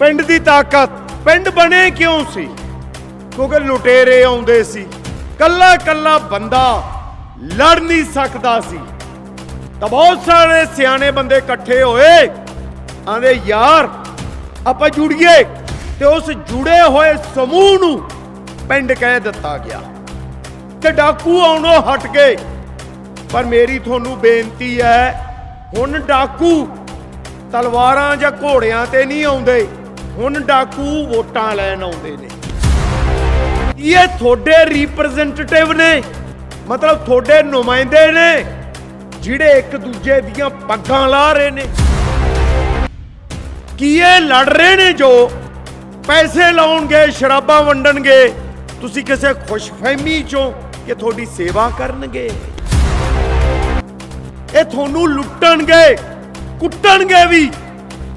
ਪਿੰਡ ਦੀ ਤਾਕਤ, ਪਿੰਡ ਬਣੇ ਕਿਉਂ ਸੀ? ਕਿਉਂਕਿ ਲੁਟੇਰੇ ਆਉਂਦੇ ਸੀ। ਕੱਲਾ ਕੱਲਾ ਬੰਦਾ ਲੜ ਨਹੀਂ ਸਕਦਾ ਸੀ। ਤਾਂ ਬਹੁਤ ਸਾਰੇ ਸਿਆਣੇ ਬੰਦੇ ਇਕੱਠੇ ਹੋਏ। ਆਂਦੇ, ਯਾਰ, ਆਪਾਂ ਜੁੜੀਏ। ਤੇ ਉਸ ਜੁੜੇ ਹੋਏ ਸਮੂਹ ਨੂੰ ਪਿੰਡ ਕਹਿ ਦਿੱਤਾ ਗਿਆ। ਤੇ ਡਾਕੂ ਆਉਣੋਂ ਹਟ ਗਏ। ਪਰ ਮੇਰੀ ਤੁਹਾਨੂੰ ਬੇਨਤੀ ਹੈ, ਹੁਣ ਡਾਕੂ ਤਲਵਾਰਾਂ ਜਾਂ ਘੋੜਿਆਂ ਤੇ ਨਹੀਂ ਆਉਂਦੇ। ਹੁਣ ਡਾਕੂ ਵੋਟਾਂ ਲੈਣ ਆਉਂਦੇ ਨੇ। ਇਹ ਤੁਹਾਡੇ ਰਿਪਰੈਜ਼ੈਂਟੇਟਿਵ ਨੇ, ਮਤਲਬ ਤੁਹਾਡੇ ਨੁਮਾਇੰਦੇ ਨੇ, ਜਿਹੜੇ ਇੱਕ ਦੂਜੇ ਦੀਆਂ ਪੱਗਾਂ ਲਾ ਰਹੇ ਨੇ। ਕੀ ਇਹ ਲੜ ਰਹੇ ਨੇ ਜੋ ਪੈਸੇ ਲਾਉਣਗੇ, ਸ਼ਰਾਬਾਂ ਵੰਡਣਗੇ? ਤੁਸੀਂ ਕਿਸੇ ਖੁਸ਼ਫਹਿਮੀ ਚੋਂ ਕਿ ਤੁਹਾਡੀ ਸੇਵਾ ਕਰਨਗੇ? ਇਹ ਤੁਹਾਨੂੰ ਲੁੱਟਣਗੇ, ਕੁੱਟਣਗੇ ਵੀ।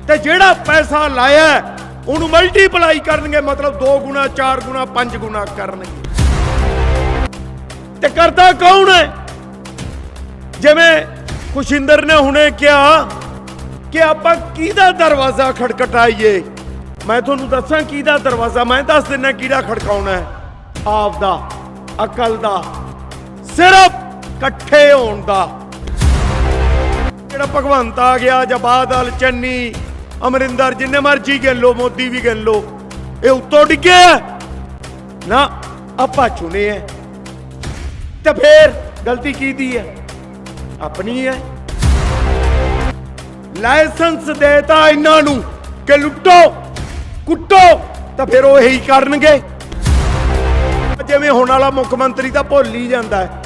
ਤੇ ਜਿਹੜਾ ਪੈਸਾ ਲਾਇਆ ਉਹਨੂੰ ਮਲਟੀਪਲਾਈ ਕਰਨਗੇ, ਮਤਲਬ 2 ਗੁਣਾ 4 ਗੁਣਾ 5 ਗੁਣਾ ਕਰਨਗੇ। ਤੇ ਕਰਦਾ ਕੌਣ ਹੈ? ਜਿਵੇਂ ਖੁਸ਼ਿੰਦਰ ਨੇ ਹੁਣੇ ਕਿਹਾ ਕਿ ਆਪਾਂ ਕਿਹਦਾ ਦਰਵਾਜ਼ਾ ਖੜਕਟਾਈਏ ਮੈਂ ਤੁਹਾਨੂੰ ਦੱਸਾਂ ਕਿਹਦਾ ਦਰਵਾਜ਼ਾ, ਮੈਂ ਦੱਸ ਦਿੰਦਾ ਕਿਹੜਾ ਖੜਕਾਉਣਾ ਹੈ। ਆਪ ਦਾ ਅਕਲ ਦਾ, ਸਿਰਫ ਇਕੱਠੇ ਹੋਣ ਦਾ। ਜਿਹੜਾ ਭਗਵੰਤ ਆ ਗਿਆ ਜਾਂ ਬਾਦਲ ਚੰਨੀ ਅਮਰਿੰਦਰ ਜਿੰਨੇ ਮਰਜ਼ੀ ਗਿਣ ਮੋਦੀ ਵੀ ਗਿਣ ਇਹ ਉੱਤੋਂ ਡਿੱਗੇ ਆ। ਨਾ, ਆਪਾਂ ਚੁਣੇ ਐ ਤੇ ਫੇਰ ਗਲਤੀ ਕੀ ਦੀ ਹੈ? ਆਪਣੀ ਹੈ। ਲਾਇਸੈਂਸ ਦੇਤਾ ਇਹਨਾਂ ਨੂੰ ਕਿ ਲੁੱਟੋ, ਕੁੱਟੋ, ਤਾਂ ਫਿਰ ਉਹ ਇਹੀ ਕਰਨਗੇ। ਜਿਵੇਂ ਹੁਣ ਵਾਲਾ ਮੁੱਖ ਮੰਤਰੀ ਤਾਂ ਭੁੱਲ ਹੀ ਜਾਂਦਾ ਹੈ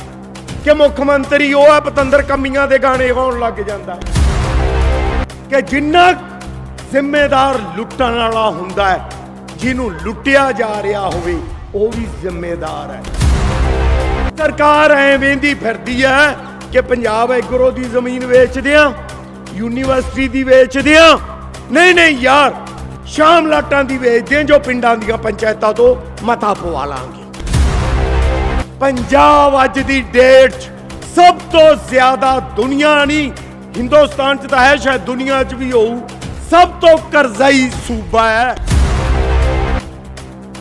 ਕਿ ਮੁੱਖ ਮੰਤਰੀ ਉਹ ਹੈ, ਪਤੰਦਰ ਕਮੀਆਂ ਦੇ ਗਾਣੇ ਗਾਉਣ ਲੱਗ ਜਾਂਦਾ ਕਿ ਜਿੰਨਾ ਜ਼ਿੰਮੇਦਾਰ ਲੁੱਟਣ ਵਾਲਾ ਹੁੰਦਾ ਹੈ, ਜਿਹਨੂੰ ਲੁੱਟਿਆ ਜਾ ਰਿਹਾ ਹੋਵੇ, ਉਹ ਵੀ ਜ਼ਿੰਮੇਦਾਰ ਹੈ। ਸਰਕਾਰ ਐ ਵੇਂਦੀ ਫਿਰਦੀ ਹੈ ਕਿ ਪੰਜਾਬ ਐਗਰੋ ਦੀ ਜ਼ਮੀਨ ਵੇਚਦੇ ਆ ਯੂਨੀਵਰਸਿਟੀ ਦੀ ਵੇਚਦੇ ਆ ਨਹੀਂ ਨਹੀਂ ਯਾਰ, ਸ਼ਾਮ ਲਾਟਾਂ ਦੀ ਵੇਚਦੇ ਜੋ ਪਿੰਡਾਂ ਦੀਆਂ ਪੰਚਾਇਤਾਂ ਤੋਂ ਮਤਾ ਪਵਾ ਲਾਂਗੇ। ਪੰਜਾਬ ਅੱਜ ਦੀ ਡੇਟ 'ਚ ਸਭ ਤੋਂ ਜ਼ਿਆਦਾ ਦੁਨੀਆ ਨਹੀਂ, ਹਿੰਦੁਸਤਾਨ 'ਚ ਤਾਂ ਹੈ, ਸ਼ਾਇਦ ਦੁਨੀਆ 'ਚ ਵੀ ਹੋਊ। ਸਭ ਤੋਂ ਕਰਜ਼ਾਈ ਸੂਬਾ ਹੈ।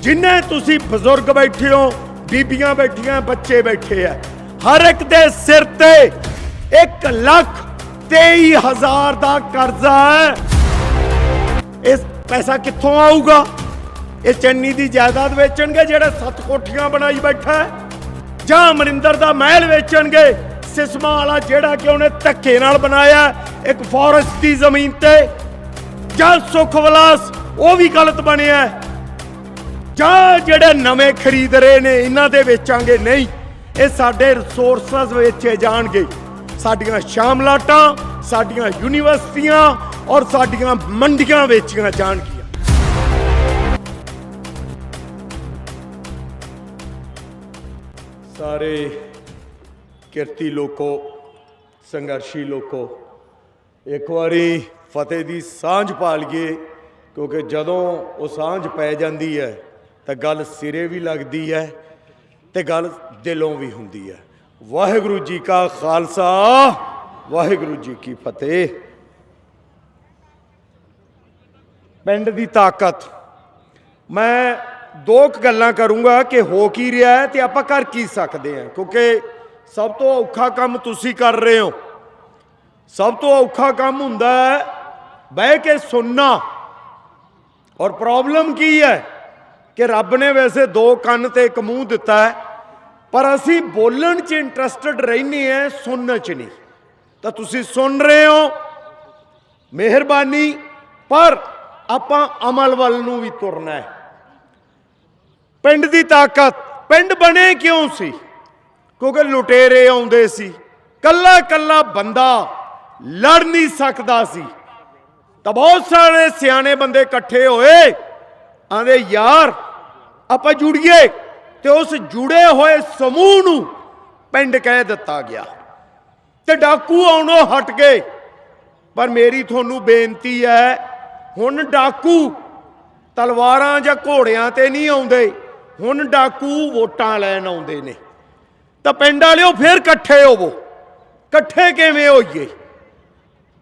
ਜਿੰਨੇ ਤੁਸੀਂ ਬਜ਼ੁਰਗ ਬੈਠੇ ਹੋ, ਬੀਬੀਆਂ ਬੈਠੀਆਂ, ਬੱਚੇ ਬੈਠੇ ਆ, ਹਰ ਇੱਕ ਦੇ ਸਿਰ ਤੇ 1 ਲੱਖ 23 ਦਾ ਕਰਜ਼ਾ ਹੈ। ਇਸ ਪੈਸਾ ਕਿੱਥੋਂ ਆਊਗਾ? ਇਹ ਚੰਨੀ ਦੀ ਜਾਇਦਾਦ ਵੇਚਣਗੇ ਜਿਹੜਾ ਸੱਤ ਕੋਠੀਆਂ ਬਣਾਈ ਬੈਠਾ ਹੈ। ਜਾਂ ਅਮਰਿੰਦਰ ਦਾ ਮਹਿਲ ਵੇਚਣਗੇ, ਸਿਸਮਾ ਵਾਲਾ ਜਿਹੜਾ ਕਿ ਉਹਨੇ ਧੱਕੇ ਨਾਲ ਬਣਾਇਆ ਇੱਕ ਫੋਰੈਸਟ ਦੀ ਜ਼ਮੀਨ ਤੇ। ਜਾਂ ਸੁਖ ਵਿਲਾਸ, ਉਹ ਵੀ ਗਲਤ ਬਣਿਆ ਜਾਂ ਜਿਹੜੇ ਨਵੇਂ ਖਰੀਦ ਰਹੇ ਨੇ, ਇਹਨਾਂ ਦੇ ਵੇਚਾਂਗੇ ਨਹੀਂ। ਇਹ ਸਾਡੇ ਰਿਸੋਰਸਸ ਵੇਚੇ ਜਾਣਗੇ। ਸਾਡੀਆਂ ਸ਼ਾਮਲਾਟਾਂ ਸਾਡੀਆਂ ਯੂਨੀਵਰਸਿਟੀਆਂ ਔਰ ਸਾਡੀਆਂ ਮੰਡੀਆਂ ਵੇਚੀਆਂ ਜਾਣਗੀਆਂ। ਸਾਰੇ ਕਿਰਤੀ ਲੋਕੋ, ਸੰਘਰਸ਼ੀ ਲੋਕੋ, ਇੱਕ ਵਾਰੀ ਫਤਿਹ ਦੀ ਸਾਂਝ ਪਾ ਲਈਏ ਕਿਉਂਕਿ ਜਦੋਂ ਉਹ ਸਾਂਝ ਪੈ ਜਾਂਦੀ ਹੈ, ਤਾਂ ਗੱਲ ਸਿਰੇ ਵੀ ਲੱਗਦੀ ਹੈ ਤੇ ਗੱਲ ਦਿਲੋਂ ਵੀ ਹੁੰਦੀ ਹੈ। ਵਾਹਿਗੁਰੂ ਜੀ ਕਾ ਖਾਲਸਾ, ਵਾਹਿਗੁਰੂ ਜੀ ਕੀ ਫਤਿਹ। ਪਿੰਡ ਦੀ ਤਾਕਤ। ਮੈਂ ਦੋ ਕੁ ਗੱਲਾਂ ਕਰੂੰਗਾ ਕਿ ਹੋ ਕੀ ਰਿਹਾ ਹੈ ਤੇ ਆਪਾਂ ਕਰ ਕੀ ਸਕਦੇ ਹਾਂ, ਕਿਉਂਕਿ ਸਭ ਤੋਂ ਔਖਾ ਕੰਮ ਤੁਸੀਂ ਕਰ ਰਹੇ ਹੋ। ਸਭ ਤੋਂ ਔਖਾ ਕੰਮ ਹੁੰਦਾ ਹੈ ਬਹਿ ਕੇ ਸੁਣਨਾ। ਔਰ ਪ੍ਰੋਬਲਮ ਕੀ ਹੈ ਕਿ ਰੱਬ ਨੇ ਵੈਸੇ ਦੋ ਕੰਨ ਤੇ ਇੱਕ ਮੂੰਹ ਦਿੱਤਾ ਹੈ, ਪਰ ਅਸੀਂ ਬੋਲਣ 'ਚ ਇੰਟਰਸਟਡ ਰਹਿੰਦੇ ਆ ਸੁਣਨ 'ਚ ਨਹੀਂ। ਤਾਂ ਤੁਸੀਂ ਸੁਣ ਰਹੇ ਹੋ, ਮਿਹਰਬਾਨੀ, ਪਰ ਆਪਾਂ ਅਮਲ ਵੱਲ ਨੂੰ ਵੀ ਤੁਰਨਾ ਹੈ। ਪਿੰਡ ਦੀ ਤਾਕਤ, ਪਿੰਡ ਬਣੇ ਕਿਉਂ ਸੀ? ਕਿਉਂਕਿ ਲੁਟੇਰੇ ਆਉਂਦੇ ਸੀ ਕੱਲਾ ਕੱਲਾ ਬੰਦਾ ਲੜ ਨਹੀਂ ਸਕਦਾ ਸੀ। ਤਾਂ ਬਹੁਤ ਸਾਰੇ ਸਿਆਣੇ ਬੰਦੇ ਇਕੱਠੇ ਹੋਏ। ਆਂਦੇ, ਯਾਰ, ਆਪਾਂ ਜੁੜੀਏ ਤੇ ਉਸ ਜੁੜੇ ਹੋਏ ਸਮੂਹ ਨੂੰ ਪਿੰਡ ਕਹਿ ਦਿੱਤਾ ਗਿਆ। ਤੇ ਡਾਕੂ ਆਉਣੋਂ ਹਟ ਗਏ। ਪਰ ਮੇਰੀ ਤੁਹਾਨੂੰ ਬੇਨਤੀ ਹੈ, ਹੁਣ ਡਾਕੂ ਤਲਵਾਰਾਂ ਜਾਂ ਘੋੜਿਆਂ ਤੇ ਨਹੀਂ ਆਉਂਦੇ। ਹੁਣ ਡਾਕੂ ਵੋਟਾਂ ਲੈਣ ਆਉਂਦੇ ਨੇ। ਤਾਂ ਪਿੰਡ ਵਾਲਿਓ, ਫੇਰ ਇਕੱਠੇ ਹੋਵੋ। ਇਕੱਠੇ ਕਿਵੇਂ ਹੋਈਏ?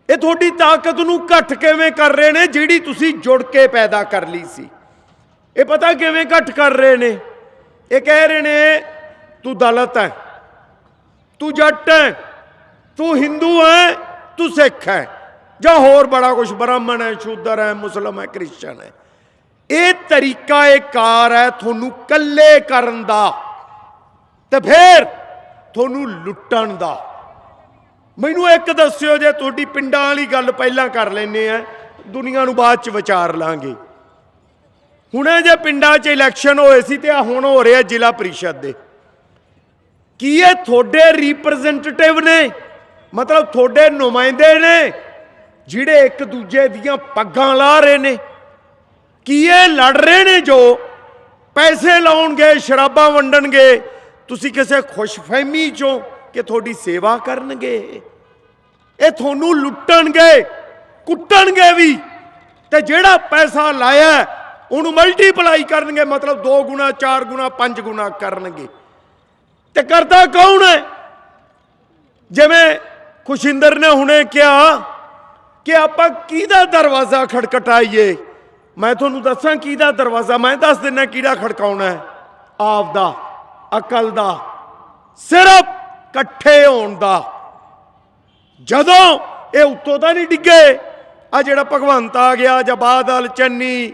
ਇਹ ਤੁਹਾਡੀ ਤਾਕਤ ਨੂੰ ਘੱਟ ਕਿਵੇਂ ਕਰ ਰਹੇ ਨੇ ਜਿਹੜੀ ਤੁਸੀਂ ਜੁੜ ਕੇ ਪੈਦਾ ਕਰ ਲਈ ਸੀ? ਇਹ ਪਤਾ ਕਿਵੇਂ ਘੱਟ ਕਰ ਰਹੇ ਨੇ? ਇਹ ਕਹਿ ਰਹੇ ਨੇ, ਤੂੰ ਦਲਤ ਹੈ, ਤੂੰ ਜੱਟ ਹੈ, ਤੂੰ ਹਿੰਦੂ ਹੈ, ਤੂੰ ਸਿੱਖ ਹੈ, ਜਾਂ ਹੋਰ ਬੜਾ ਕੁਝ ਬ੍ਰਾਹਮਣ ਹੈ, ਸ਼ੂਦਰ ਹੈ, ਮੁਸਲਮ ਹੈ, ਕ੍ਰਿਸਚਨ ਹੈ। ਇਹ ਤਰੀਕਾ, ਇਹ ਕਾਰ ਹੈ ਤੁਹਾਨੂੰ ਕੱਲੇ ਕਰਨ ਦਾ ਤੇ ਫਿਰ ਤੁਹਾਨੂੰ ਲੁੱਟਣ ਦਾ। ਮੈਨੂੰ ਇੱਕ ਦੱਸਿਓ ਜੇ ਤੁਹਾਡੀ ਪਿੰਡਾਂ ਵਾਲੀ ਗੱਲ ਪਹਿਲਾਂ ਕਰ ਲੈਨੇ ਆ, ਦੁਨੀਆ ਨੂੰ ਬਾਅਦ ਚ ਵਿਚਾਰ ਲਾਂਗੇ। ਹੁਣੇ ਜੇ ਪਿੰਡਾਂ 'ਚ ਇਲੈਕਸ਼ਨ ਹੋਏ ਸੀ ਤੇ ਆ ਹੁਣ ਹੋ ਰਿਹਾ ਜ਼ਿਲ੍ਹਾ ਪ੍ਰੀਸ਼ਦ ਦੇ। ਕੀ ਇਹ ਤੁਹਾਡੇ ਰਿਪਰੈਜ਼ੈਂਟੇਟਿਵ ਨੇ? ਮਤਲਬ ਤੁਹਾਡੇ ਨੁਮਾਇੰਦੇ ਨੇ? ਜਿਹੜੇ ਇੱਕ ਦੂਜੇ ਦੀਆਂ ਪੱਗਾਂ ਲਾ ਰਹੇ ਨੇ। ਕੀ ਇਹ ਲੜ ਰਹੇ ਨੇ ਜੋ ਪੈਸੇ ਲਾਉਣਗੇ, ਸ਼ਰਾਬਾਂ ਵੰਡਣਗੇ? ਤੁਸੀਂ ਕਿਸੇ ਖੁਸ਼ਫਹਿਮੀ ਚੋਂ ਕਿ ਤੁਹਾਡੀ ਸੇਵਾ ਕਰਨਗੇ। ਇਹ ਤੁਹਾਨੂੰ ਲੁੱਟਣਗੇ, ਕੁੱਟਣਗੇ ਵੀ। ਤੇ ਜਿਹੜਾ ਪੈਸਾ ਲਾਇਆ, ਉਹਨੂੰ ਮਲਟੀਪਲਾਈ ਕਰਨਗੇ, ਮਤਲਬ 2 ਗੁਣਾ 4 ਗੁਣਾ 5 ਗੁਣਾ ਕਰਨਗੇ। ਤੇ ਕਰਦਾ ਕੌਣ ਹੈ? ਜਿਵੇਂ ਖੁਸ਼ਿੰਦਰ ਨੇ ਹੁਣੇ ਕਿਹਾ ਕਿ ਆਪਾਂ ਕਿਹਦਾ ਦਰਵਾਜ਼ਾ ਖੜਕਟਾਈਏ? ਮੈਂ ਤੁਹਾਨੂੰ ਦੱਸਾਂ ਕਿਹਦਾ ਦਰਵਾਜ਼ਾ, ਮੈਂ ਦੱਸ ਦਿੰਦਾ ਕਿਹੜਾ ਖੜਕਾਉਣਾ ਹੈ। ਆਪ ਦਾ, ਅਕਲ ਦਾ, ਸਿਰਫ ਇਕੱਠੇ ਹੋਣ ਦਾ। ਜਦੋਂ ਇਹ ਉੱਤੋਂ ਤਾਂ ਨਹੀਂ ਡਿੱਗੇ ਆ ਜਿਹੜਾ ਭਗਵੰਤ ਆ ਗਿਆ ਜਾਂ ਬਾਦਲ, ਚੰਨੀ,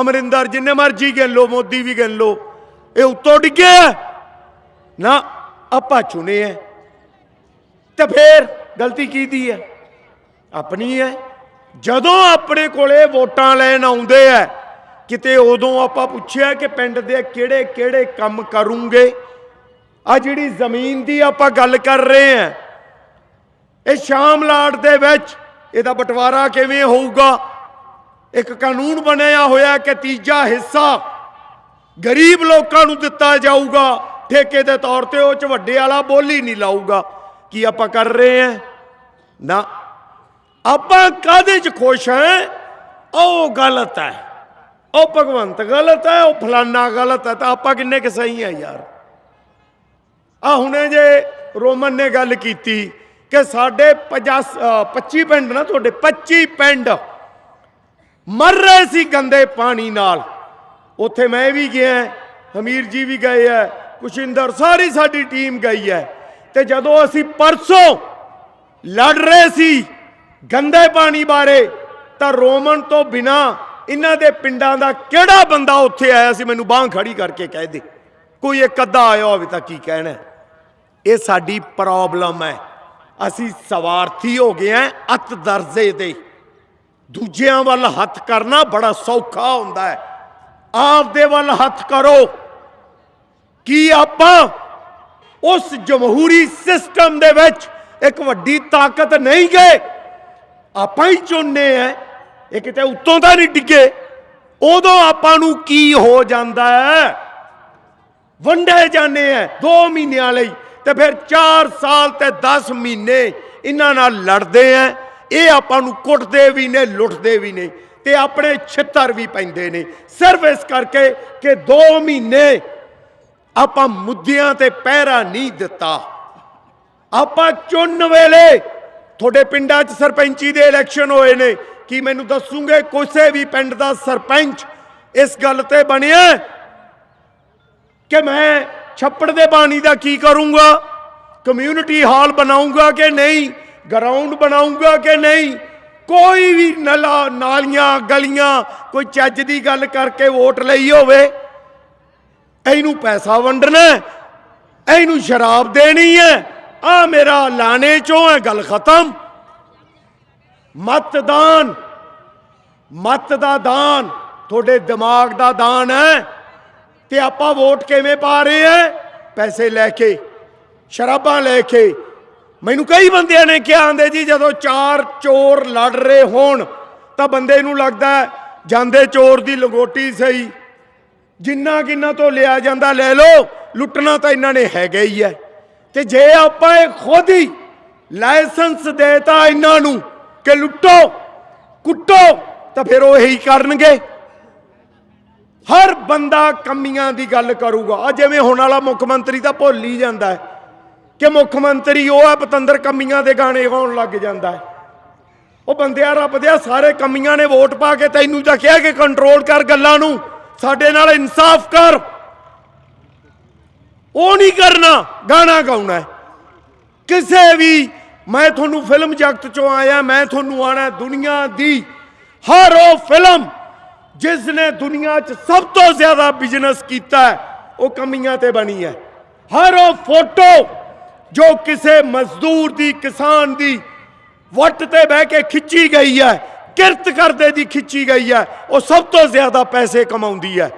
ਅਮਰਿੰਦਰ, ਜਿੰਨੇ ਮਰਜ਼ੀ ਗਿਣ ਲੋ ਮੋਦੀ ਵੀ ਗਿਣ ਲੋ ਇਹ ਉੱਤੋਂ ਡਿੱਗੇ ਆ? ਨਾ, ਆਪਾਂ ਚੁਣੇ ਐ। ਤੇ ਫੇਰ ਗਲਤੀ ਕੀਤੀ ਹੈ ਆਪਣੀ ਹੈ ਜਦੋਂ ਆਪਣੇ ਕੋਲੇ ਵੋਟਾਂ ਲੈਣ ਆਉਂਦੇ ਐ, ਕਿਤੇ ਉਦੋਂ ਆਪਾਂ ਪੁੱਛਿਆ ਕਿ ਪਿੰਡ ਦੇ ਕਿਹੜੇ ਕਿਹੜੇ ਕੰਮ ਕਰੂੰਗੇ? ਆ ਜਿਹੜੀ ਜ਼ਮੀਨ ਦੀ ਆਪਾਂ ਗੱਲ ਕਰ ਰਹੇ ਹਾਂ, ਇਹ ਸ਼ਾਮ ਲਾਟ ਦੇ ਵਿੱਚ ਇਹਦਾ ਬਟਵਾਰਾ ਕਿਵੇਂ ਹੋਊਗਾ? ਇੱਕ ਕਾਨੂੰਨ ਬਣਿਆ ਹੋਇਆ ਕਿ ਤੀਜਾ ਹਿੱਸਾ ਗਰੀਬ ਲੋਕਾਂ ਨੂੰ ਦਿੱਤਾ ਜਾਊਗਾ। ਠੇਕੇ ਦੇ ਤੌਰ ਤੇ ਉਹ ਚ ਵੱਡੇ ਵਾਲਾ ਬੋਲੀ ਨਹੀਂ ਲਾਊਗਾ। ਕੀ ਆਪਾਂ ਕਰ ਰਹੇ ਹਾਂ? ਨਾ। ਆਪਾਂ ਕਾਦੇ ਚ ਖੁਸ਼ ਹੈ? ਉਹ ਗਲਤ ਹੈ। ਉਹ ਭਗਵੰਤ ਗਲਤ ਹੈ, ਉਹ ਫਲਾਨਾ ਗਲਤ ਹੈ। ਤਾਂ ਆਪਾਂ ਕਿੰਨੇ ਕਿ ਸਹੀ ਆ ਯਾਰ? ਆ ਹੁਣੇ ਜੇ ਰੋਮਨ ਨੇ ਗੱਲ ਕੀਤੀ ਕਿ ਸਾਡੇ 50 ਅ, 25 ਪਿੰਡ ਨਾ ਤੁਹਾਡੇ 25 ਪਿੰਡ ਮਰ ਰਹੇ ਸੀ ਗੰਦੇ ਪਾਣੀ ਨਾਲ। ਉੱਥੇ ਮੈਂ ਵੀ ਗਿਆ ਹਮੀਰ ਜੀ ਵੀ ਗਏ ਹੈ ਕੁਸ਼ਿੰਦਰ ਸਾਰੀ ਸਾਡੀ ਟੀਮ ਗਈ ਹੈ ਤੇ ਜਦੋਂ ਅਸੀਂ ਪਰਸੋਂ ਲੜ ਰਹੇ ਸੀ ਗੰਦੇ ਪਾਣੀ ਬਾਰੇ ਤਾਂ ਰੋਮਨ ਤੋਂ ਬਿਨਾ ਇਹਨਾਂ ਦੇ ਪਿੰਡਾਂ ਦਾ ਕਿਹੜਾ ਬੰਦਾ ਉੱਥੇ ਆਇਆ ਸੀ ਮੈਨੂੰ ਬਾਹ ਖੜੀ ਕਰਕੇ ਕਹਿ ਦੇ। ਕੋਈ ਇੱਕ ਅੱਧਾ ਆਇਆ ਹੋਵੇ ਤਾਂ ਕੀ ਕਹਿਣਾ ਇਹ ਸਾਡੀ ਪ੍ਰੋਬਲਮ ਹੈ। ਅਸੀਂ ਸਵਾਰਥੀ ਹੋ ਗਏ ਆ ਅਤ ਦਰਜੇ ਦੇ। ਦੂਜਿਆਂ ਵੱਲ ਹੱਥ ਕਰਨਾ ਬੜਾ ਸੌਖਾ ਹੁੰਦਾ ਹੈ। ਆਪ ਦੇ ਵੱਲ ਹੱਥ ਕਰੋ। ਕੀ ਆਪਾਂ ਉਸ ਜਮਹੂਰੀ ਸਿਸਟਮ ਦੇ ਵਿੱਚ ਇੱਕ ਵੱਡੀ ਤਾਕਤ ਨਹੀਂ ਗਏ? ਆਪਾਂ ਹੀ ਚੁਣਨੇ ਆ ਇਹ ਕਿਤੇ ਉੱਤੋਂ ਤਾਂ ਨਹੀਂ ਡਿੱਗੇ। ਉਦੋਂ ਆਪਾਂ ਨੂੰ ਕੀ ਹੋ ਜਾਂਦਾ ਹੈ? ਵੰਡੇ ਜਾਂਦੇ ਆ 2 ਮਹੀਨਿਆਂ ਲਈ। ਤੇ ਫਿਰ 4 ਸਾਲ ਤੇ 10 ਮਹੀਨੇ ਇਹਨਾਂ ਨਾਲ ਲੜਦੇ ਆ ਇਹ ਆਪਾਂ ਨੂੰ ਕੁੱਟਦੇ ਵੀ ਨੇ, ਲੁੱਟਦੇ ਵੀ ਨੇ ਤੇ ਆਪਣੇ ਛਿੱਤਰ ਵੀ ਪੈਂਦੇ ਨੇ। ਸਿਰਫ ਇਸ ਕਰਕੇ ਕਿ 2 ਮਹੀਨੇ ਆਪਾਂ ਮੁੱਦਿਆਂ ਤੇ ਪਹਿਰਾ ਨਹੀਂ ਦਿੱਤਾ। ਆਪਾਂ ਚੁਣ ਵੇਲੇ ਤੁਹਾਡੇ ਪਿੰਡਾਂ 'ਚ ਸਰਪੰਚੀ ਦੇ ਇਲੈਕਸ਼ਨ ਹੋਏ ਨੇ। ਕੀ ਮੈਨੂੰ ਦੱਸੂਗੇ, ਕਿਸੇ ਵੀ ਪਿੰਡ ਦਾ ਸਰਪੰਚ ਇਸ ਗੱਲ ਤੇ ਬਣਿਆ? ਕਿ ਮੈਂ ਛੱਪੜ ਦੇ ਪਾਣੀ ਦਾ ਕੀ ਕਰੂੰਗਾ? ਕਮਿਊਨਿਟੀ ਹਾਲ ਬਣਾਉਂਗਾ ਕਿ ਨਹੀਂ? ਗਰਾਊਂਡ ਬਣਾਉਂਗਾ ਕਿ ਨਹੀਂ? ਕੋਈ ਵੀ ਨਲਾ, ਨਾਲੀਆਂ, ਗਲੀਆਂ, ਕੋਈ ਚੱਜ ਦੀ ਗੱਲ ਕਰਕੇ ਵੋਟ ਲਈ ਹੋਵੇ, ਇਹਨੂੰ ਪੈਸਾ ਵੰਡਣਾ ਇਹਨੂੰ ਸ਼ਰਾਬ ਦੇਣੀ ਹੈ। ਆ ਮੇਰਾ ਲਾਣੇ ਚੋਂ ਹੈ ਗੱਲ ਖਤਮ। ਮਤਦਾਨ, ਮਤ ਦਾ ਦਾਨ, ਤੁਹਾਡੇ ਦਿਮਾਗ ਦਾ ਦਾਨ ਹੈ। ਤੇ ਆਪਾਂ ਵੋਟ ਕਿਵੇਂ ਪਾ ਰਹੇ ਆ ਪੈਸੇ ਲੈ ਕੇ, ਸ਼ਰਾਬਾਂ ਲੈ ਕੇ। ਮੈਨੂੰ ਕਈ ਬੰਦਿਆਂ ਨੇ ਕਿਹਾ, ਆਂਦੇ ਜੀ, ਜਦੋਂ ਚਾਰ ਚੋਰ ਲੜ ਰਹੇ ਹੋਣ, ਤਾਂ ਬੰਦੇ ਨੂੰ ਲੱਗਦਾ ਜਾਂਦੇ ਚੋਰ ਦੀ ਲੰਗੋਟੀ ਸਹੀ। ਜਿੰਨਾ ਕਿੰਨਾ ਤੋਂ ਲਿਆ ਜਾਂਦਾ, ਲੈ ਲਓ, ਲੁੱਟਣਾ ਤਾਂ ਇਹਨਾਂ ਨੇ ਹੈਗਾ ਹੀ ਹੈ ਤੇ ਜੇ ਆਪਾਂ ਇਹ ਖੁਦ ਹੀ ਲਾਇਸੈਂਸ ਦੇਤਾ ਇਹਨਾਂ ਨੂੰ, ਕਿ ਲੁੱਟੋ, ਕੁੱਟੋ, ਤਾਂ ਫਿਰ ਉਹ ਇਹੀ ਕਰਨਗੇ। ਹਰ ਬੰਦਾ ਕਮੀਆਂ ਦੀ ਗੱਲ ਕਰੂਗਾ। ਆ ਜਿਵੇਂ ਹੁਣ ਵਾਲਾ ਮੁੱਖ ਮੰਤਰੀ ਤਾਂ ਭੁੱਲ ਹੀ ਜਾਂਦਾ ਹੈ ਕਿ ਮੁੱਖ ਮੰਤਰੀ ਉਹ ਹੈ ਪਤੰਦਰ ਕਮੀਆਂ ਦੇ ਗਾਣੇ ਗਾਉਣ ਲੱਗ ਜਾਂਦਾ ਹੈ। ਉਹ ਬੰਦਿਆ ਰੱਬ ਦਿਆ ਸਾਰੇ ਕਮੀਆਂ ਨੇ ਵੋਟ ਪਾ ਕੇ ਤੈਨੂੰ ਤਾਂ ਕਿਹਾ ਕਿ ਕੰਟਰੋਲ ਕਰ ਗੱਲਾਂ ਨੂੰ। ਸਾਡੇ ਨਾਲ ਇਨਸਾਫ ਕਰ। ਉਹ ਨਹੀਂ ਕਰਨਾ, ਗਾਣਾ ਗਾਉਣਾ ਕਿਸੇ ਵੀ, ਮੈਂ ਤੁਹਾਨੂੰ ਫਿਲਮ ਜਗਤ ਚੋਂ ਆਇਆ, ਮੈਂ ਤੁਹਾਨੂੰ ਆਣਾ ਦੁਨੀਆ ਦੀ। ਹਰ ਉਹ ਫਿਲਮ ਜਿਸ ਨੇ ਦੁਨੀਆ 'ਚ ਸਭ ਤੋਂ ਜ਼ਿਆਦਾ ਬਿਜ਼ਨਸ ਕੀਤਾ ਉਹ ਕਮੀਆਂ ਤੇ ਬਣੀ ਹੈ। ਹਰ ਉਹ ਫੋਟੋ ਜੋ ਕਿਸੇ ਮਜ਼ਦੂਰ ਦੀ, ਕਿਸਾਨ ਦੀ ਵੱਟ ਤੇ ਬਹਿ ਕੇ ਖਿੱਚੀ ਗਈ ਹੈ, ਕਿਰਤ ਕਰਦੇ ਦੀ ਖਿੱਚੀ ਗਈ ਹੈ, ਉਹ ਸਭ ਤੋਂ ਜ਼ਿਆਦਾ ਪੈਸੇ ਕਮਾਉਂਦੀ ਹੈ।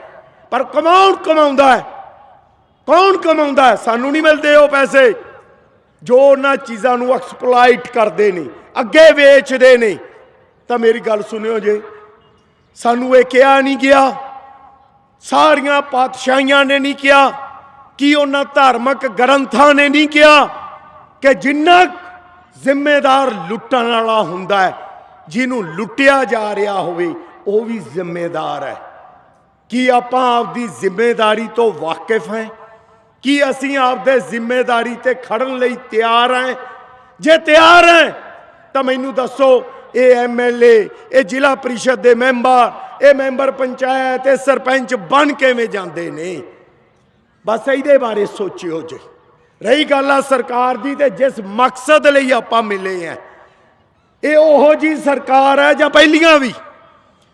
ਪਰ ਕਮਾਉਣ ਕਮਾਉਂਦਾ ਹੈ? ਕੌਣ ਕਮਾਉਂਦਾ ਹੈ? ਸਾਨੂੰ ਨਹੀਂ ਮਿਲਦੇ ਉਹ ਪੈਸੇ। ਜੋ ਉਹਨਾਂ ਚੀਜ਼ਾਂ ਨੂੰ ਐਕਸਪਲੋਇਟ ਕਰਦੇ ਨੇ, ਅੱਗੇ ਵੇਚਦੇ ਨੇ। ਤਾਂ ਮੇਰੀ ਗੱਲ ਸੁਣਿਓ ਜੇ ਸਾਨੂੰ ਇਹ ਕਿਹਾ ਨਹੀਂ ਗਿਆ। ਸਾਰੀਆਂ ਪਾਤਸ਼ਾਹੀਆਂ ਨੇ ਨਹੀਂ ਕਿਹਾ। ਕਿ ਉਹਨਾਂ ਧਾਰਮਿਕ ਗ੍ਰੰਥਾਂ ਨੇ ਨਹੀਂ ਕਿਹਾ ਕਿ ਜਿੰਨਾ ਜ਼ਿੰਮੇਦਾਰ ਲੁੱਟਣ ਵਾਲਾ ਹੁੰਦਾ ਹੈ, ਜਿਹਨੂੰ ਲੁੱਟਿਆ ਜਾ ਰਿਹਾ ਹੋਵੇ, ਉਹ ਵੀ ਜ਼ਿੰਮੇਦਾਰ ਹੈ। ਕੀ ਆਪਾਂ ਆਪਦੀ ਜ਼ਿੰਮੇਵਾਰੀ ਤੋਂ ਵਾਕਿਫ ਹਾਂ? ਕੀ ਅਸੀਂ ਆਪਦੇ ਜ਼ਿੰਮੇਵਾਰੀ ਤੇ ਖੜਨ ਲਈ ਤਿਆਰ ਹਾਂ? ਜੇ ਤਿਆਰ ਹਾਂ, ਤਾਂ ਮੈਨੂੰ ਦੱਸੋ ਇਹ ਐਮਐਲਏ ਇਹ ਜ਼ਿਲ੍ਹਾ ਪਰਿਸ਼ਦ ਦੇ ਮੈਂਬਰ, ਇਹ ਮੈਂਬਰ ਪੰਚਾਇਤ, ਇਹ ਸਰਪੰਚ ਬਣ ਕਿਵੇਂ ਜਾਂਦੇ ਨੇ? ਬਸ ਇਹਦੇ ਬਾਰੇ ਸੋਚਿਓ ਜੀ। ਰਹੀ ਗੱਲ ਆ ਸਰਕਾਰ ਦੀ ਤੇ ਜਿਸ ਮਕਸਦ ਲਈ ਆਪਾਂ ਮਿਲੇ ਆ, ਇਹ ਉਹੋ ਜੀ ਸਰਕਾਰ ਹੈ ਜਾਂ ਪਹਿਲੀਆਂ ਵੀ?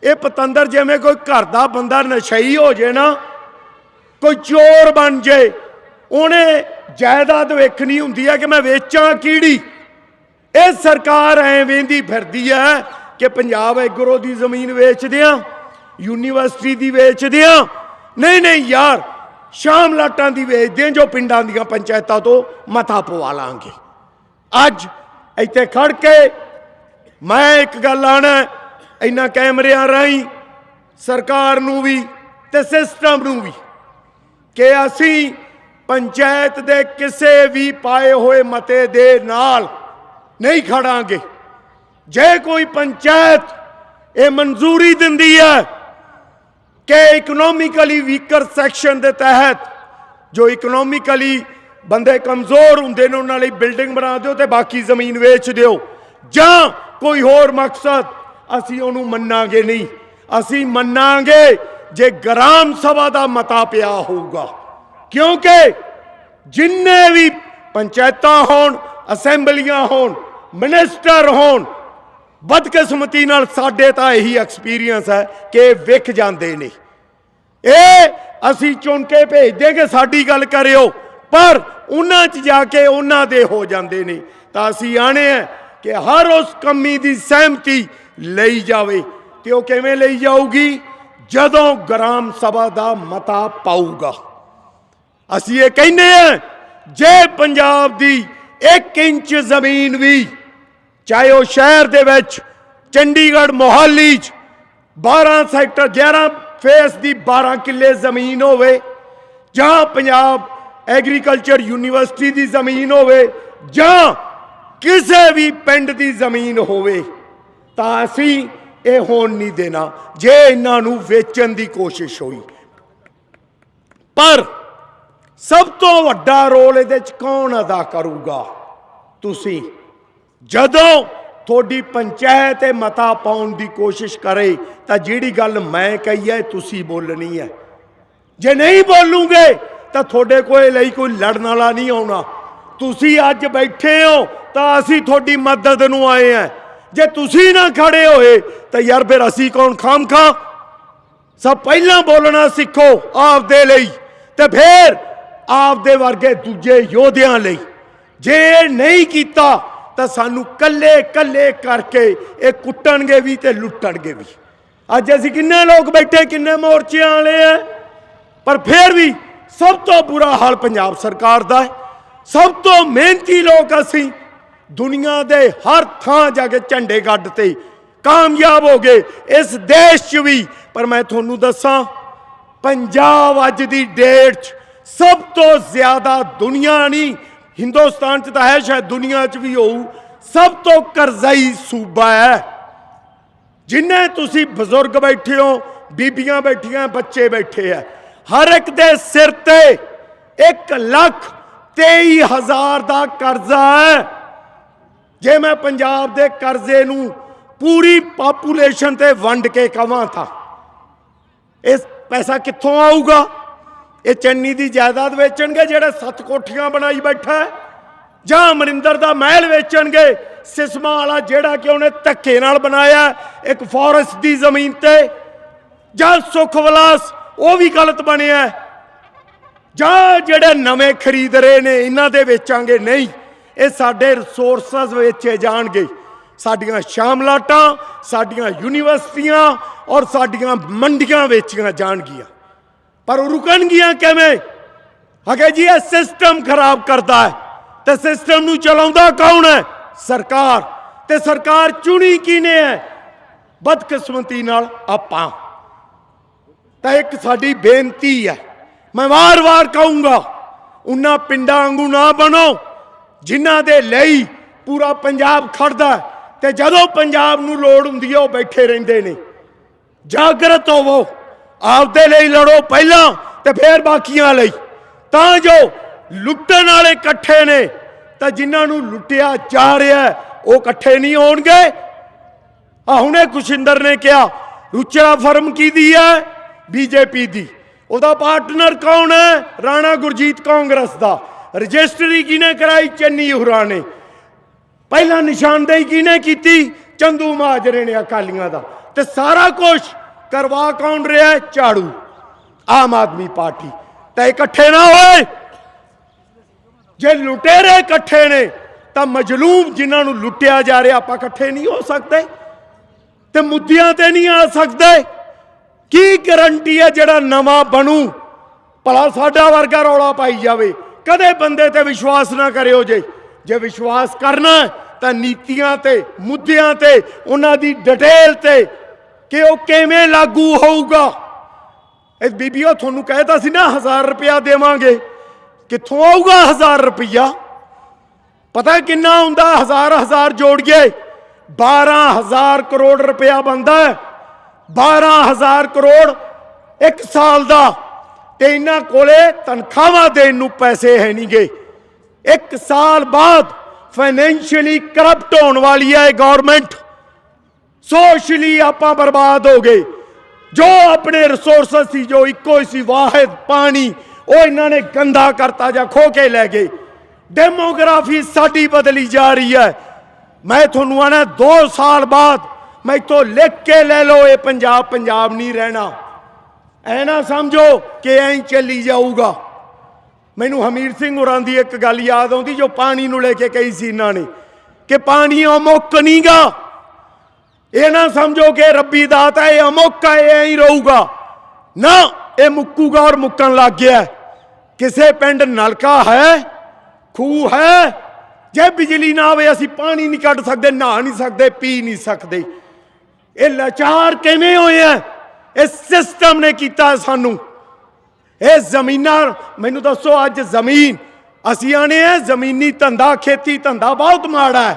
ਇਹ ਪਤੰਦਰ ਜਿਵੇਂ ਕੋਈ ਘਰ ਦਾ ਬੰਦਾ ਨਸ਼ਈ ਹੋ ਜੇ ਨਾ, ਕੋਈ ਚੋਰ ਬਣ ਜੇ, ਉਹਨੇ ਜਾਇਦਾਦ ਵੇਖਣੀ ਹੁੰਦੀ ਹੈ ਕਿ ਮੈਂ ਵੇਚਾਂ ਕਿਹੜੀ? ਇਹ ਸਰਕਾਰ ਐ ਵੇਂਦੀ ਫਿਰਦੀ ਐ ਕਿ ਪੰਜਾਬ ਐਗਰੋ ਦੀ ਜ਼ਮੀਨ ਵੇਚਦੇ ਆ, ਯੂਨੀਵਰਸਿਟੀ ਦੀ ਵੇਚਦੇ ਆ। ਨਹੀਂ ਨਹੀਂ ਯਾਰ, ਸ਼ਾਮ ਲਾਟਾਂ ਦੀ ਵੇਚਦੇ ਆ ਜੋ ਪਿੰਡਾਂ ਦੀਆਂ ਪੰਚਾਇਤਾਂ ਤੋਂ ਮਤਾ ਪਵਾ ਲਾਂਗੇ। ਅੱਜ ਇੱਥੇ ਖੜ ਕੇ ਮੈਂ ਇੱਕ ਗੱਲ ਆਣਾ ਇੰਨਾ ਕੈਮਰਿਆਂ ਰਾਹੀਂ, ਸਰਕਾਰ ਨੂੰ ਵੀ ਤੇ ਸਿਸਟਮ ਨੂੰ ਵੀ, ਕਿ ਅਸੀਂ ਪੰਚਾਇਤ ਦੇ ਕਿਸੇ ਵੀ ਪਾਏ ਹੋਏ ਮਤੇ ਦੇ ਨਾਲ ਨਹੀਂ ਖੜਾਂਗੇ। ਜੇ ਕੋਈ ਪੰਚਾਇਤ ਇਹ ਮਨਜ਼ੂਰੀ ਦਿੰਦੀ ਹੈ ਕਿ ਇਕਨੋਮਿਕਲੀ ਵੀਕਰ ਸੈਕਸ਼ਨ ਦੇ ਤਹਿਤ ਜੋ ਇਕਨੋਮਿਕਲੀ ਬੰਦੇ ਕਮਜ਼ੋਰ ਹੁੰਦੇ ਨੇ, ਉਹਨਾਂ ਲਈ ਬਿਲਡਿੰਗ ਬਣਾ ਦਿਓ ਤੇ ਬਾਕੀ ਜ਼ਮੀਨ ਵੇਚ ਦਿਓ। ਜਾਂ ਕੋਈ ਹੋਰ ਮਕਸਦ, ਅਸੀਂ ਉਹਨੂੰ ਮੰਨਾਂਗੇ ਨਹੀਂ। ਅਸੀਂ ਮੰਨਾਂਗੇ ਜੇ ਗ੍ਰਾਮ ਸਭਾ ਦਾ ਮਤਾ ਪਿਆ ਹੋਊਗਾ। ਕਿਉਂਕਿ ਜਿੰਨੇ ਵੀ ਪੰਚਾਇਤਾਂ ਹੋਣ, ਅਸੈਂਬਲੀਆਂ ਹੋਣ ਮਿਨਿਸਟਰ ਹੋਣ। ਬਦਕਿਸਮਤੀ ਨਾਲ ਸਾਡੇ ਤਾਂ ਇਹੀ ਐਕਸਪੀਰੀਅੰਸ ਹੈ ਕਿ ਇਹ ਜਾਂਦੇ ਨੇ। ਇਹ ਅਸੀਂ ਚੁਣ ਕੇ ਭੇਜਦੇ ਕਿ ਸਾਡੀ ਗੱਲ ਕਰਿਓ। ਪਰ ਉਹਨਾਂ 'ਚ ਜਾ ਕੇ ਉਹਨਾਂ ਦੇ ਹੋ ਜਾਂਦੇ ਨੇ। ਤਾਂ ਅਸੀਂ ਆਣੇ ਆ ਕਿ ਹਰ ਉਸ ਕਮੀ ਦੀ ਸਹਿਮਤੀ ਲਈ ਜਾਵੇ। ਤੇ ਉਹ ਕਿਵੇਂ ਲਈ ਜਾਊਗੀ? ਜਦੋਂ ਗ੍ਰਾਮ ਸਭਾ ਦਾ ਮਤਾ ਪਾਊਗਾ। ਅਸੀਂ ਇਹ ਕਹਿੰਦੇ ਆ, ਜੇ ਪੰਜਾਬ ਦੀ 1 ਇੰਚ ਜ਼ਮੀਨ ਵੀ, ਚਾਹੇ ਉਹ ਸ਼ਹਿਰ ਦੇ ਵਿੱਚ, ਚੰਡੀਗੜ੍ਹ ਮੋਹਾਲੀ 'ਚ 12 ਸੈਕਟਰ 11 ਫੇਸ ਦੀ 12 ਕਿੱਲੇ ਜ਼ਮੀਨ ਹੋਵੇ, ਜਾਂ ਪੰਜਾਬ ਐਗਰੀਕਲਚਰ ਯੂਨੀਵਰਸਿਟੀ ਦੀ ਜ਼ਮੀਨ ਹੋਵੇ, ਜਾਂ ਕਿਸੇ ਵੀ ਪਿੰਡ ਦੀ ਜ਼ਮੀਨ ਹੋਵੇ, ਤਾਂ ਅਸੀਂ ਇਹ ਹੋਣ ਨਹੀਂ ਦੇਣਾ। ਜੇ ਇਹਨਾਂ ਨੂੰ ਵੇਚਣ ਦੀ ਕੋਸ਼ਿਸ਼ ਹੋਈ। ਪਰ ਸਭ ਤੋਂ ਵੱਡਾ ਰੋਲ ਇਹਦੇ ਚ ਕੌਣ ਅਦਾ ਕਰੂਗਾ? ਤੁਸੀਂ। ਜਦੋਂ ਤੁਹਾਡੀ ਪੰਚਾਇਤ ਇਹ ਮਤਾ ਪਾਉਣ ਦੀ ਕੋਸ਼ਿਸ਼ ਕਰੇ, ਤਾਂ ਜਿਹੜੀ ਗੱਲ ਮੈਂ ਕਹੀ ਹੈ, ਤੁਸੀਂ ਬੋਲਣੀ ਹੈ। ਜੇ ਨਹੀਂ ਬੋਲੂਗੇ, ਤਾਂ ਤੁਹਾਡੇ ਕੋਲ ਲਈ ਕੋਈ ਲੜਨ ਵਾਲਾ ਨਹੀਂ ਆਉਣਾ। ਤੁਸੀਂ ਅੱਜ ਬੈਠੇ ਹੋ, ਤਾਂ ਅਸੀਂ ਤੁਹਾਡੀ ਮਦਦ ਨੂੰ ਆਏ ਆ ਜੇ ਤੁਸੀਂ ਨਾ ਖੜੇ ਹੋਏ, ਤਾਂ ਯਾਰ ਫਿਰ ਅਸੀਂ ਕੌਣ? ਖਾਮਖਾ ਸਭ ਪਹਿਲਾਂ ਬੋਲਣਾ ਸਿੱਖੋ ਆਪਦੇ ਲਈ। ਤੇ ਫਿਰ ਆਪਦੇ ਵਰਗੇ ਦੂਜੇ ਯੋਧਿਆਂ ਲਈ। ਜੇ ਇਹ ਨਹੀਂ ਕੀਤਾ, ਤਾਂ ਸਾਨੂੰ ਕੱਲੇ ਕੱਲੇ ਕਰਕੇ ਇਹ ਕੁੱਟਣਗੇ ਵੀ ਤੇ ਲੁੱਟਣਗੇ ਵੀ। ਅੱਜ ਅਸੀਂ ਕਿੰਨੇ ਲੋਕ ਬੈਠੇ, ਕਿੰਨੇ ਮੋਰਚਿਆਂ ਵਾਲੇ ਆ। ਪਰ ਫਿਰ ਵੀ ਸਭ ਤੋਂ ਬੁਰਾ ਹਾਲ ਪੰਜਾਬ ਸਰਕਾਰ ਦਾ ਹੈ। ਸਭ ਤੋਂ ਮਿਹਨਤੀ ਲੋਕ ਅਸੀਂ ਦੁਨੀਆ ਦੇ ਹਰ ਥਾਂ ਜਾ ਕੇ ਝੰਡੇ ਗੱਡ ਤੇ ਕਾਮਯਾਬ ਹੋ ਗਏ, ਇਸ ਦੇਸ਼ 'ਚ ਵੀ। ਪਰ ਮੈਂ ਤੁਹਾਨੂੰ ਦੱਸਾਂ, ਪੰਜਾਬ ਅੱਜ ਦੀ ਡੇਟ 'ਚ ਸਭ ਤੋਂ ਜ਼ਿਆਦਾ ਦੁਨੀਆ ਨਹੀਂ, ਹਿੰਦੁਸਤਾਨ 'ਚ ਤਾਂ ਹੈ ਸ਼ਾਇਦ ਦੁਨੀਆ 'ਚ ਵੀ ਹੋਊ, ਸਭ ਤੋਂ ਕਰਜ਼ਾਈ ਸੂਬਾ ਹੈ। ਜਿੰਨੇ ਤੁਸੀਂ ਬਜ਼ੁਰਗ ਬੈਠੇ ਹੋ, ਬੀਬੀਆਂ ਬੈਠੀਆਂ, ਬੱਚੇ ਬੈਠੇ ਆ ਹਰ ਇੱਕ ਦੇ ਸਿਰ ਤੇ 1 ਲੱਖ 23 ਹਜ਼ਾਰ ਦਾ ਕਰਜ਼ਾ ਹੈ। ਜੇ ਮੈਂ ਪੰਜਾਬ ਦੇ ਕਰਜ਼ੇ ਨੂੰ ਪੂਰੀ ਪਾਪੂਲੇਸ਼ਨ ਤੇ ਵੰਡ ਕੇ ਕਵਾਂ ਤਾਂ, ਇਸ ਪੈਸਾ ਕਿੱਥੋਂ ਆਊਗਾ? ਇਹ ਚੰਨੀ ਦੀ ਜਾਇਦਾਦ ਵੇਚਣਗੇ, ਜਿਹੜੇ ਸੱਤ ਕੋਠੀਆਂ ਬਣਾਈ ਬੈਠਾ ਜਾਂ ਅਮਰਿੰਦਰ ਦਾ ਮਹਿਲ ਵੇਚਣਗੇ। ਸਿਸਮਾ ਵਾਲਾ ਜਿਹੜਾ ਕਿ ਉਹਨੇ ਧੱਕੇ ਨਾਲ ਬਣਾਇਆ ਇੱਕ ਫੋਰੈਸਟ ਦੀ ਜ਼ਮੀਨ ਤੇ, ਜਾਂ ਸੁਖ ਵਿਲਾਸ, ਉਹ ਵੀ ਗਲਤ ਬਣਿਆ ਜਾਂ ਜਿਹੜੇ ਨਵੇਂ ਖਰੀਦ ਰਹੇ ਨੇ, ਇਹਨਾਂ ਦੇ ਵੇਚਾਂਗੇ ਨਹੀਂ। ਇਹ ਸਾਡੇ ਰਿਸੋਰਸਸ ਵੇਚੇ ਜਾਣਗੇ। ਸਾਡੀਆਂ ਸ਼ਾਮਲਾਟਾਂ ਸਾਡੀਆਂ ਯੂਨੀਵਰਸਿਟੀਆਂ ਔਰ ਸਾਡੀਆਂ ਮੰਡੀਆਂ ਵੇਚੀਆਂ ਜਾਣਗੀਆਂ। ਪਰ ਉਹ ਰੁਕਣਗੀਆਂ ਕਿਵੇਂ? ਅਗੇ ਜੀ, ਇਹ ਸਿਸਟਮ ਖਰਾਬ ਕਰਦਾ ਹੈ। ਤੇ ਸਿਸਟਮ ਨੂੰ ਚਲਾਉਂਦਾ ਕੌਣ ਹੈ? ਸਰਕਾਰ। ਤੇ ਸਰਕਾਰ ਚੁਣੀ ਕਿਨੇ ਹੈ? ਬਦਕਿਸਮਤੀ ਨਾਲ ਆਪਾਂ। ਤਾਂ ਇੱਕ ਸਾਡੀ ਬੇਨਤੀ ਹੈ। ਮੈਂ ਵਾਰ-ਵਾਰ ਕਹੂੰਗਾ ਉਹਨਾਂ ਪਿੰਡਾਂ ਵਾਂਗੂ ਨਾ ਬਣੋ, ਜਿਨ੍ਹਾਂ ਦੇ ਲਈ ਪੂਰਾ ਪੰਜਾਬ ਖੜਦਾ ਹੈ। ਤੇ ਜਦੋਂ ਪੰਜਾਬ ਨੂੰ ਲੋੜ ਹੁੰਦੀ ਹੈ, ਉਹ ਬੈਠੇ ਰਹਿੰਦੇ ਨੇ। ਜਾਗਰਤ ਹੋਵੋ। ਆਪਦੇ ਲਈ ਲੜੋ ਪਹਿਲਾਂ ਤੇ ਫਿਰ ਬਾਕੀਆਂ ਲਈ। ਤਾਂ ਜੋ ਲੁੱਟਣ ਵਾਲੇ ਇਕੱਠੇ ਨੇ, ਤਾਂ ਜਿਨ੍ਹਾਂ ਨੂੰ ਲੁੱਟਿਆ ਜਾ ਰਿਹਾ ਉਹ ਇਕੱਠੇ ਨਹੀਂ ਹੋਣਗੇ। ਆ ਹੁਣੇ ਕੁਸ਼ਿੰਦਰ ਨੇ ਕਿਹਾ ਰੁਚਰਾ ਫਰਮ ਕਿਹਦੀ ਹੈ? ਬੀਜੇਪੀ ਦੀ। ਉਹਦਾ ਪਾਰਟਨਰ ਕੌਣ ਹੈ? ਰਾਣਾ ਗੁਰਜੀਤ ਕਾਂਗਰਸ ਦਾ। ਰਜਿਸਟਰੀ ਕਿਹਨੇ ਕਰਾਈ? ਚੰਨੀ ਹੁਰਾ ਨੇ। ਪਹਿਲਾਂ ਨਿਸ਼ਾਨਦੇਹੀ ਕਿਹਨੇ ਕੀਤੀ? ਚੰਦੂ ਮਾਜਰੇ ਨੇ ਅਕਾਲੀਆਂ ਦਾ। ਤੇ ਸਾਰਾ ਕੁਝ ਕਰਵਾ ਕੌਣ ਰਿਹਾ ਹੈ? ਝਾੜੂ। ਆਮ ਆਦਮੀ ਪਾਰਟੀ। ਤਾਂ ਇਕੱਠੇ ਨਾ ਹੋਏ। ਜੇ ਲੁਟੇਰੇ ਇਕੱਠੇ ਨੇ, ਤਾਂ ਮਜਲੂਮ ਜਿਨ੍ਹਾਂ ਨੂੰ ਲੁੱਟਿਆ ਜਾ ਰਿਹਾ, ਆਪਾਂ ਇਕੱਠੇ ਨਹੀਂ ਹੋ ਸਕਦੇ। ਤੇ ਮੁੱਦਿਆਂ ਤੇ ਨਹੀਂ ਆ ਸਕਦੇ। ਕੀ ਗਰੰਟੀ ਹੈ ਜਿਹੜਾ ਨਵਾਂ ਬਣੂ? ਭਲਾ ਸਾਡਾ ਵਰਗਾ ਰੌਲਾ ਪਾਈ ਜਾਵੇ। ਕਦੇ ਬੰਦੇ ਤੇ ਵਿਸ਼ਵਾਸ ਨਾ ਕਰਿਓ ਜੇ। ਜੇ ਵਿਸ਼ਵਾਸ ਕਰਨਾ ਤਾਂ ਨੀਤੀਆਂ ਤੇ, ਮੁੱਦਿਆਂ ਤੇ, ਉਹਨਾਂ ਦੀ ਡਿਟੇਲ ਤੇ ਕਿ ਉਹ ਕਿਵੇਂ ਲਾਗੂ ਹੋਊਗਾ? ਇਹ ਬੀਬੀਓ, ਤੁਹਾਨੂੰ ਕਹਿਤਾ ਸੀ ਨਾ 1000 ਰੁਪਇਆ ਦੇਵਾਂਗੇ। ਕਿੱਥੋਂ ਆਊਗਾ 1000 ਰੁਪਇਆ? ਪਤਾ ਕਿੰਨਾ ਹੁੰਦਾ? ਹਜ਼ਾਰ ਹਜ਼ਾਰ ਜੋੜੀਏ। 12000 ਕਰੋੜ ਰੁਪਇਆ ਬਣਦਾ ਹੈ। 12000 ਕਰੋੜ ਇੱਕ ਸਾਲ ਦਾ। ਤੇ ਇਹਨਾਂ ਕੋਲੇ ਤਨਖਾਹਾਂ ਦੇਣ ਨੂੰ ਪੈਸੇ ਹੈ ਨਹੀਂਗੇ। ਇੱਕ ਸਾਲ ਬਾਅਦ ਫਾਈਨੈਂਸ਼ੀਅਲੀ ਕਰਪਟ ਹੋਣ ਵਾਲੀ ਹੈ ਗਵਰਨਮੈਂਟ ਸੋਸ਼ਲੀ ਆਪਾਂ ਬਰਬਾਦ ਹੋ ਗਏ। ਜੋ ਆਪਣੇ ਰਿਸੋਰਸਸ ਸੀ, ਜੋ ਇੱਕੋ ਹੀ ਸੀ, ਵਾਹਿਦ, ਪਾਣੀ, ਉਹ ਇਹਨਾਂ ਨੇ ਗੰਦਾ ਕਰਤਾ ਜਾਂ ਖੋ ਕੇ ਲੈ ਗਏ। ਡੈਮੋਗ੍ਰਾਫੀ ਸਾਡੀ ਬਦਲੀ ਜਾ ਰਹੀ ਹੈ। ਮੈਂ ਤੁਹਾਨੂੰ ਆਣਾ 2 ਸਾਲ ਬਾਅਦ ਮੈਂ ਮੈਥੋਂ ਲਿਖ ਕੇ ਲੈ ਲਓ, ਇਹ ਪੰਜਾਬ ਪੰਜਾਬ ਨਹੀਂ ਰਹਿਣਾ। ਐ ਨਾ ਸਮਝੋ ਕਿ ਐਂ ਚੱਲੀ ਜਾਊਗਾ। ਮੈਨੂੰ ਹਮੀਰ ਸਿੰਘ ਹੋਰਾਂ ਦੀ ਇੱਕ ਗੱਲ ਯਾਦ ਆਉਂਦੀ, ਜੋ ਪਾਣੀ ਨੂੰ ਲੈ ਕੇ ਕਹੀ ਸੀ ਇਹਨਾਂ ਨੇ, ਕਿ ਪਾਣੀ ਅਮੁੱਕ ਨਹੀਂਗਾ ਇਹ ਨਾ ਸਮਝੋ ਕਿ ਰੱਬੀ ਦਾਤ ਹੈ ਇਹ ਅਮੁੱਕ ਹੈ ਇਹ ਐਂ ਹੀ ਰਹੂਗਾ। ਨਾ, ਇਹ ਮੁੱਕੂਗਾ ਔਰ ਮੁੱਕਣ ਲੱਗ ਗਿਆ। ਕਿਸੇ ਪਿੰਡ ਨਲਕਾ ਹੈ, ਖੂਹ ਹੈ, ਜੇ ਬਿਜਲੀ ਨਾ ਆਵੇ ਅਸੀਂ ਪਾਣੀ ਨਹੀਂ ਕੱਢ ਸਕਦੇ, ਨਹਾ ਨਹੀਂ ਸਕਦੇ, ਪੀ ਨਹੀਂ ਸਕਦੇ। ਇਹ ਲਾਚਾਰ ਕਿਵੇਂ ਹੋਏ ਆ? ਇਸ ਸਿਸਟਮ ਨੇ ਕੀਤਾ ਸਾਨੂੰ। ਇਹ ਜ਼ਮੀਨਾਂ, ਮੈਨੂੰ ਦੱਸੋ ਅੱਜ ਜ਼ਮੀਨ। ਅਸੀਂ ਆਣੇ ਆ, ਜ਼ਮੀਨੀ ਧੰਦਾ, ਖੇਤੀ ਧੰਦਾ ਬਹੁਤ ਮਾੜਾ ਹੈ।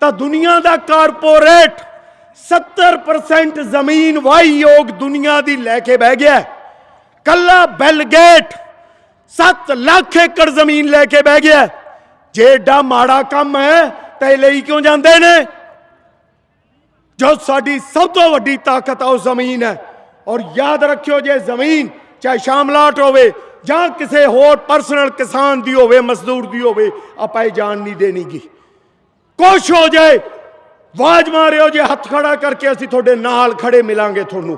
ਤਾਂ ਦੁਨੀਆ ਦਾ ਕਾਰਪੋਰੇਟ 70% ਜ਼ਮੀਨ ਵਾਹੀਯੋਗ ਦੁਨੀਆ ਦੀ ਲੈ ਕੇ ਬਹਿ ਗਿਆ। ਕੱਲਾ ਬਿਲ ਗੇਟ 7 ਲੱਖ ਏਕੜ ਜ਼ਮੀਨ ਲੈ ਕੇ ਬਹਿ ਗਿਆ। ਹੈ। ਮਾੜਾ ਕੰਮ ਹੈ, ਤਾਂ ਲਈ ਕਿਉਂ ਜਾਂਦੇ ਨੇ? ਜੋ ਸਾਡੀ ਸਭ ਤੋਂ ਵੱਡੀ ਤਾਕਤ ਆ, ਉਹ ਜ਼ਮੀਨ ਹੈ। ਔਰ ਯਾਦ ਰੱਖਿਓ, ਜੇ ਜ਼ਮੀਨ ਚਾਹੇ ਸ਼ਾਮਲਾਟ ਹੋਵੇ ਜਾਂ ਕਿਸੇ ਹੋਰ ਪਰਸਨਲ ਕਿਸਾਨ ਦੀ ਹੋਵੇ, ਮਜ਼ਦੂਰ ਦੀ ਹੋਵੇ, ਆਪਾਂ ਇਹ ਜਾਨ ਨਹੀਂ ਦੇਣੀਗੀ। ਕੁਛ ਹੋ ਜਾਏ ਆਵਾਜ਼ ਮਾਰਿਓ ਜੇ ਹੱਥ ਖੜਾ ਕਰਕੇ ਅਸੀਂ ਤੁਹਾਡੇ ਨਾਲ ਖੜੇ ਮਿਲਾਂਗੇ ਤੁਹਾਨੂੰ।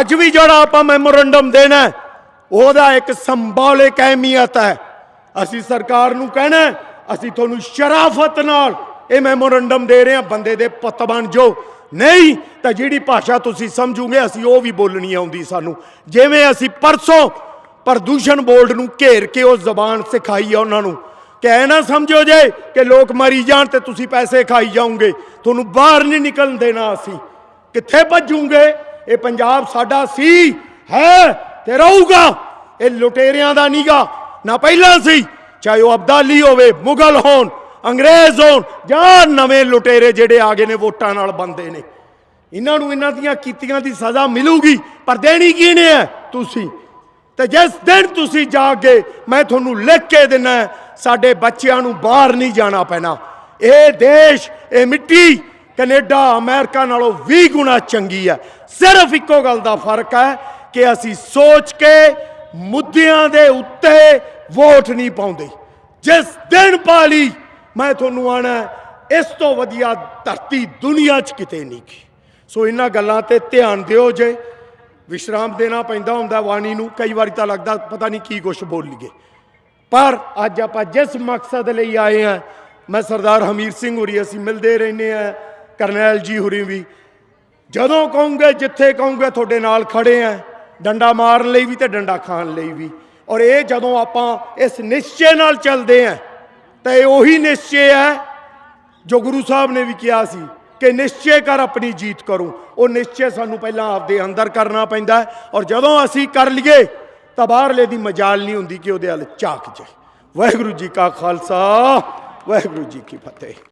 ਅੱਜ ਵੀ ਜਿਹੜਾ ਆਪਾਂ ਮੈਮੋਰੰਡਮ ਦੇਣਾ ਉਹਦਾ ਇੱਕ ਸਿੰਬੋਲਿਕ ਅਹਿਮੀਅਤ ਹੈ। ਅਸੀਂ ਸਰਕਾਰ ਨੂੰ ਕਹਿਣਾ ਅਸੀਂ ਤੁਹਾਨੂੰ ਸ਼ਰਾਫਤ ਨਾਲ ਇਹ ਮੈਮੋਰੰਡਮ ਦੇ ਰਹੇ ਹਾਂ, ਬੰਦੇ ਦੇ ਪੁੱਤ ਬਣ ਜਾਓ। ਨਹੀਂ, ਤਾਂ ਜਿਹੜੀ ਭਾਸ਼ਾ ਤੁਸੀਂ ਸਮਝੋਗੇ, ਅਸੀਂ ਉਹ ਵੀ ਬੋਲਣੀ ਆਉਂਦੀ ਸਾਨੂੰ। ਜਿਵੇਂ ਅਸੀਂ ਪਰਸੋਂ ਪ੍ਰਦੂਸ਼ਣ ਬੋਰਡ ਨੂੰ ਘੇਰ ਕੇ ਉਹ ਜ਼ਬਾਨ ਸਿਖਾਈ ਆ ਉਹਨਾਂ ਨੂੰ। ਕਿ ਐ ਨਾ ਸਮਝੋ ਜੇ ਕਿ ਲੋਕ ਮਰੀ ਜਾਣ ਤੇ ਤੁਸੀਂ ਪੈਸੇ ਖਾਈ ਜਾਓਗੇ। ਤੁਹਾਨੂੰ ਬਾਹਰ ਨਹੀਂ ਨਿਕਲਣ ਦੇਣਾ ਅਸੀਂ। ਕਿੱਥੇ ਭੱਜੂਗੇ? ਇਹ ਪੰਜਾਬ ਸਾਡਾ ਸੀ, ਹੈ ਤੇ ਰਹੂਗਾ। ਇਹ ਲੁਟੇਰਿਆਂ ਦਾ ਨੀਗਾ। ਨਾ ਪਹਿਲਾਂ ਸੀ, ਚਾਹੇ ਉਹ ਅਬਦਾਲੀ ਹੋਵੇ, ਮੁਗਲ ਹੋਣ, ਅੰਗਰੇਜ਼ ਹੋਣ, ਜਾਂ ਨਵੇਂ ਲੁਟੇਰੇ ਜਿਹੜੇ ਆ ਗਏ ਨੇ, ਵੋਟਾਂ ਨਾਲ ਬੰਦੇ ਨੇ। ਇਹਨਾਂ ਨੂੰ ਇਹਨਾਂ ਦੀਆਂ ਕੀਤੀਆਂ ਦੀ ਸਜ਼ਾ ਮਿਲੂਗੀ, ਪਰ ਦੇਣੀ ਕਿਹਨੇ ਹੈ ਤੁਸੀਂ? ਤੇ ਜਿਸ ਦਿਨ ਤੁਸੀਂ ਜਾਗੇ ਮੈਂ ਤੁਹਾਨੂੰ ਲਿਖ ਕੇ ਦਿਨਾ, ਸਾਡੇ ਬੱਚਿਆਂ ਨੂੰ ਬਾਹਰ ਨਹੀਂ ਜਾਣਾ ਪੈਣਾ। ਇਹ ਦੇਸ਼, ਇਹ ਮਿੱਟੀ, ਕੈਨੇਡਾ, ਅਮਰੀਕਾ ਨਾਲੋਂ 20 ਗੁਣਾ ਚੰਗੀ ਹੈ। ਸਿਰਫ ਇੱਕੋ ਗੱਲ ਦਾ ਫ਼ਰਕ ਹੈ ਕਿ ਅਸੀਂ ਸੋਚ ਕੇ ਮੁੱਦਿਆਂ ਦੇ ਉੱਤੇ ਵੋਟ ਨਹੀਂ ਪਾਉਂਦੇ। ਜਿਸ ਦਿਨ ਪਾਲੀ, ਮੈਂ ਤੁਹਾਨੂੰ ਆਣਾ, ਇਸ ਤੋਂ ਵਧੀਆ ਧਰਤੀ ਦੁਨੀਆ 'ਚ ਕਿਤੇ ਨਹੀਂ ਕੀ ਸੋ ਇਹਨਾਂ ਗੱਲਾਂ ਤੇ ਧਿਆਨ ਦਿਓ ਜੇ। ਵਿਸ਼ਰਾਮ ਦੇਣਾ ਪੈਂਦਾ ਹੁੰਦਾ ਵਾਣੀ ਨੂੰ, ਕਈ ਵਾਰੀ ਤਾਂ ਲੱਗਦਾ ਪਤਾ ਨਹੀਂ ਕੀ ਕੁਛ ਬੋਲੀਏ ਪਰ ਅੱਜ ਆਪਾਂ ਜਿਸ ਮਕਸਦ ਲਈ ਆਏ ਆ ਮੈਂ ਸਰਦਾਰ ਹਮੀਰ ਸਿੰਘ ਹੋਰੀ ਅਸੀਂ ਮਿਲਦੇ ਰਹਿੰਦੇ ਆ ਕਰਨੈਲ ਜੀ ਹੋਰੀ ਵੀ। ਜਦੋਂ ਕਹੋਗੇ, ਜਿੱਥੇ ਕਹੋਗੇ ਤੁਹਾਡੇ ਨਾਲ ਖੜੇ ਆ ਡੰਡਾ ਮਾਰਨ ਲਈ ਵੀ ਤੇ ਡੰਡਾ ਖਾਣ ਲਈ ਵੀ। ਔਰ ਇਹ ਜਦੋਂ ਆਪਾਂ ਇਸ ਨਿਸ਼ਚੇ ਨਾਲ ਚੱਲਦੇ ਆ ਤਾਂ ਇਹ ਉਹੀ ਨਿਸ਼ਚੇ ਹੈ ਜੋ ਗੁਰੂ ਸਾਹਿਬ ਨੇ ਵੀ ਕਿਹਾ ਸੀ ਕਿ ਨਿਸ਼ਚੈ ਕਰ ਆਪਣੀ ਜੀਤ ਕਰੂੰ। ਉਹ ਨਿਸ਼ਚੈ ਸਾਨੂੰ ਪਹਿਲਾਂ ਆਪਦੇ ਅੰਦਰ ਕਰਨਾ ਪੈਂਦਾ ਔਰ ਜਦੋਂ ਅਸੀਂ ਕਰ ਲਈਏ, ਤਾਂ ਬਾਹਰਲੇ ਦੀ ਮਜਾਲ ਨਹੀਂ ਹੁੰਦੀ ਕਿ ਉਹਦੇ ਹੱਲ ਝਾਕ ਜਾਏ। ਵਾਹਿਗੁਰੂ ਜੀ ਕਾ ਖਾਲਸਾ, ਵਾਹਿਗੁਰੂ ਜੀ ਕੀ ਫਤਿਹ।